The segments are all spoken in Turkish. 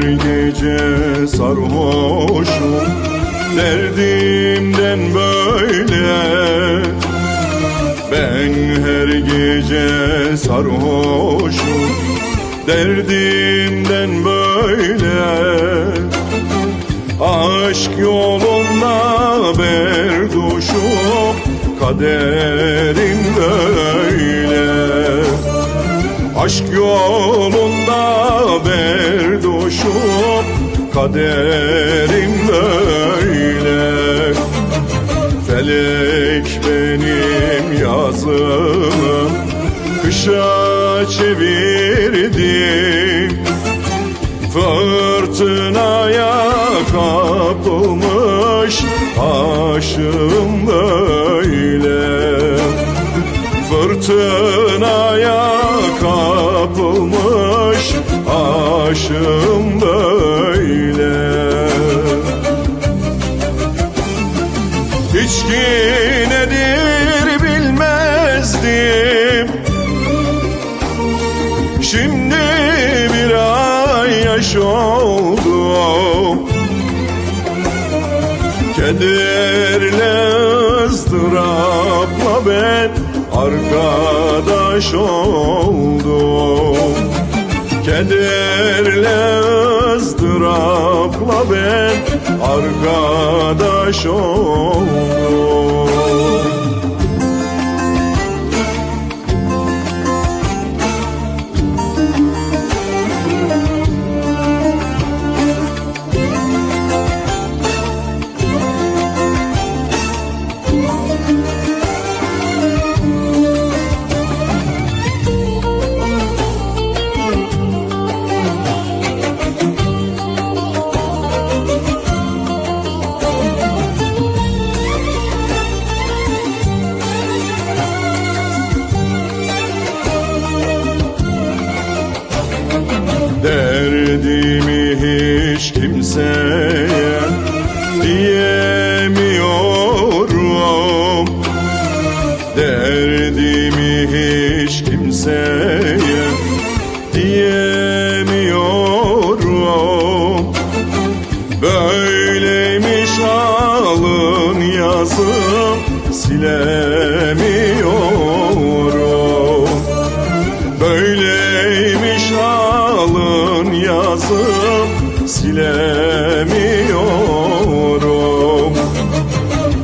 gece sarhoşum Derdimden böyle. Ben her gece sarhoşum Derdimden böyle. Aşk yolunda berduşum Kaderim böyle. Aşk yolunda berduşum Kaderim böyle. Felek benim yazımı Kışa çevirdi Fırtınaya kapılmış aşığım böyle. Fırtınaya aşığım böyle İçki nedir bilmezdim. Şimdi bir ay yaş oldu Kederle ızdırapla ben arkadaş oldum Kederle ızdırapla ben arkadaş oldum hiç kimseye diyemiyorum. Derdimi hiç kimseye diyemiyorum. Böyleymiş alın yazım silemiyorum. Böyleymiş alın yazım silemiyorum.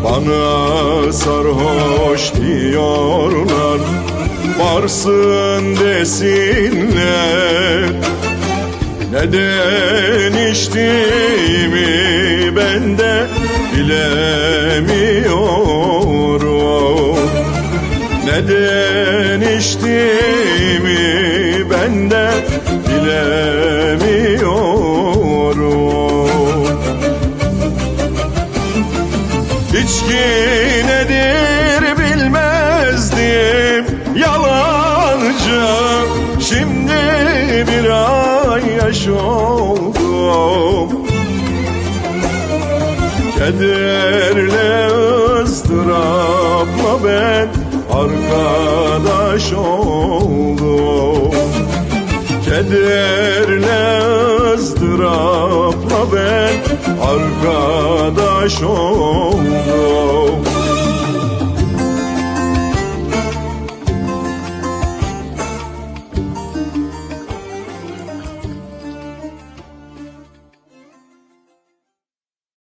Bana sarhoş diyorlar Varsın desinler. Neden içtiğimi ben de bilemiyorum. Neden içtiğimi ben de bilemiyorum İçki nedir bilmezdim yalancı. Şimdi bir ay yaş oldum Kederle ızdırapla ben arkadaş oldum Kederle ızdırapla ben arkadaş oldum